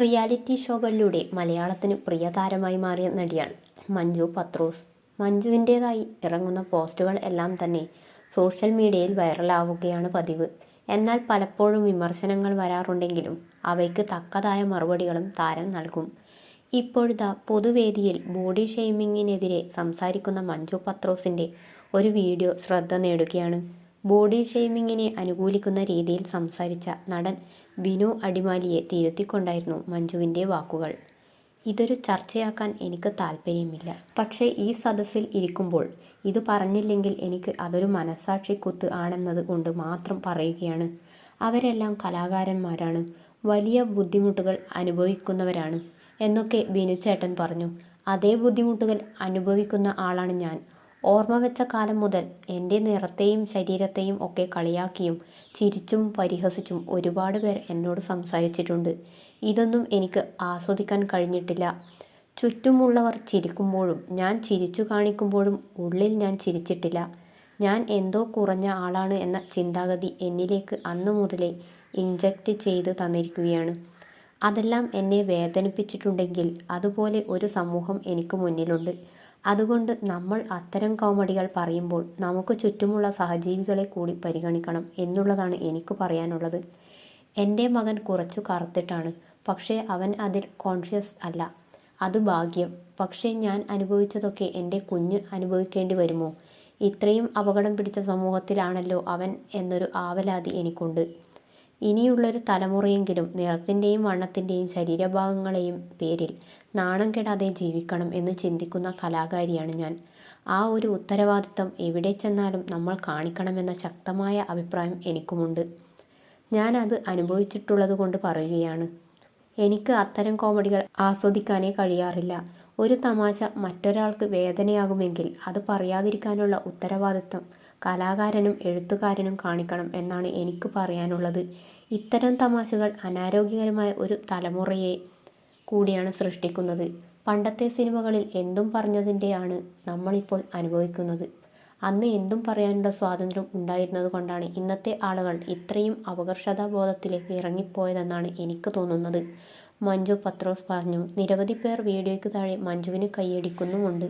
Reality ഷോകളിലൂടെ മലയാളത്തിന് പ്രിയതാരമായി മാറിയ നടിയാണ് മഞ്ജു പത്രോസ്. മഞ്ജുവിന്റേതായി ഇറങ്ങുന്ന പോസ്റ്റുകൾ എല്ലാം തന്നെ സോഷ്യൽ മീഡിയയിൽ വൈറലാവുകയാണ് പതിവ്. എന്നാൽ പലപ്പോഴും വിമർശനങ്ങൾ വരാറുണ്ടെങ്കിലും അവയ്ക്ക് തക്കതായ മറുപടികളും താരം നൽകും. ഇപ്പോഴത്തെ പൊതുവേദിയിൽ ബോഡി ഷെയ്മിങ്ങിനെതിരെ സംസാരിക്കുന്ന മഞ്ജു പത്രോസിന്റെ ഒരു വീഡിയോ ശ്രദ്ധ നേടുകയാണ്. ബോഡി ഷെയ്മിങ്ങിനെ അനുകൂലിക്കുന്ന രീതിയിൽ സംസാരിച്ച നടൻ ബിനു അടിമാലിയെ തിരുത്തിക്കൊണ്ടായിരുന്നു മഞ്ജുവിന്റെ വാക്കുകൾ. ഇതൊരു ചർച്ചയാക്കാൻ എനിക്ക് താല്പര്യമില്ല. പക്ഷേ ഈ സദസ്സിൽ ഇരിക്കുമ്പോൾ ഇത് പറഞ്ഞില്ലെങ്കിൽ എനിക്ക് അതൊരു മനസാക്ഷി കുത്ത് ആണെന്നത് കൊണ്ട് മാത്രം പറയുകയാണ്. അവരെല്ലാം കലാകാരന്മാരാണ്. വലിയ ബുദ്ധിമുട്ടുകൾ അനുഭവിക്കുന്നവരാണ് എന്നൊക്കെ ബിനു ചേട്ടൻ പറഞ്ഞു. അതേ ബുദ്ധിമുട്ടുകൾ അനുഭവിക്കുന്ന ആളാണ് ഞാൻ. ഓർമ്മ വെച്ച കാലം മുതൽ എന്റെ നിറത്തെയും ശരീരത്തെയും ഒക്കെ കളിയാക്കിയും ചിരിച്ചും പരിഹസിച്ചും ഒരുപാട് പേർ എന്നോട് സംസാരിച്ചിട്ടുണ്ട്. ഇതൊന്നും എനിക്ക് ആസ്വദിക്കാൻ കഴിഞ്ഞിട്ടില്ല. ചുറ്റുമുള്ളവർ ചിരിക്കുമ്പോഴും ഞാൻ ചിരിച്ചു കാണിക്കുമ്പോഴും ഉള്ളിൽ ഞാൻ ചിരിച്ചിട്ടില്ല. ഞാൻ എന്തോ കുറഞ്ഞ ആളാണ് എന്ന ചിന്താഗതി എന്നിലേക്ക് അന്നു മുതലേ ഇൻജക്റ്റ് ചെയ്ത് തന്നിരിക്കുകയാണ്. അതെല്ലാം എന്നെ വേദനിപ്പിച്ചിട്ടുണ്ടെങ്കിൽ അതുപോലെ ഒരു സമൂഹം എനിക്ക് മുന്നിലുണ്ട്. അതുകൊണ്ട് നമ്മൾ അത്തരം കോമഡികൾ പറയുമ്പോൾ നമുക്ക് ചുറ്റുമുള്ള സഹജീവികളെ കൂടി പരിഗണിക്കണം എന്നുള്ളതാണ് എനിക്ക് പറയാനുള്ളത്. എന്റെ മകൻ കുറച്ചു കറുത്തിട്ടാണ് പക്ഷേ അവൻ അതിൽ കോൺഷ്യസ് അല്ല. അത് ഭാഗ്യം. പക്ഷേ ഞാൻ അനുഭവിച്ചതൊക്കെ എന്റെ കുഞ്ഞ് അനുഭവിക്കേണ്ടി വരുമോ? ഇത്രയും അപകടം പിടിച്ച സമൂഹത്തിലാണല്ലോ അവൻ എന്നൊരു ആവലാതി എനിക്കുണ്ട്. ഇനിയുള്ളൊരു തലമുറയെങ്കിലും നിറത്തിന്റെയും വണ്ണത്തിന്റെയും ശരീരഭാഗങ്ങളെയും പേരിൽ നാണം കെടാതെ ജീവിക്കണം എന്ന് ചിന്തിക്കുന്ന കലാകാരിയാണ് ഞാൻ. ആ ഒരു ഉത്തരവാദിത്തം എവിടെ ചെന്നാലും നമ്മൾ കാണിക്കണമെന്ന ശക്തമായ അഭിപ്രായം എനിക്കുമുണ്ട്. ഞാൻ അത് അനുഭവിച്ചിട്ടുള്ളത് കൊണ്ട് പറയുകയാണ്. എനിക്ക് അത്തരം കോമഡികൾ ആസ്വദിക്കാനേ കഴിയാറില്ല. ഒരു തമാശ മറ്റൊരാൾക്ക് വേദനയാകുമെങ്കിൽ അത് പറയാതിരിക്കാനുള്ള ഉത്തരവാദിത്തം കലാകാരനും എഴുത്തുകാരനും കാണിക്കണം എന്നാണ് എനിക്ക് പറയാനുള്ളത്. ഇത്തരം തമാശകൾ അനാരോഗ്യകരമായ ഒരു തലമുറയെ കൂടിയാണ് സൃഷ്ടിക്കുന്നത്. പണ്ടത്തെ സിനിമകളിൽ എന്തും പറഞ്ഞതിന്റെയാണ് നമ്മളിപ്പോൾ അനുഭവിക്കുന്നത്. അന്ന് എന്തും പറയാനുള്ള സ്വാതന്ത്ര്യം ഉണ്ടായിരുന്നത് കൊണ്ടാണ് ഇന്നത്തെ ആളുകൾ ഇത്രയും അപകർഷതാബോധത്തിലേക്ക് ഇറങ്ങിപ്പോയതെന്നാണ് എനിക്ക് തോന്നുന്നത്. മഞ്ജു പത്രോസ് പറഞ്ഞു. നിരവധി പേർ വീഡിയോയ്ക്ക് താഴെ മഞ്ജുവിന് കൈയടിക്കുന്നുമുണ്ട്.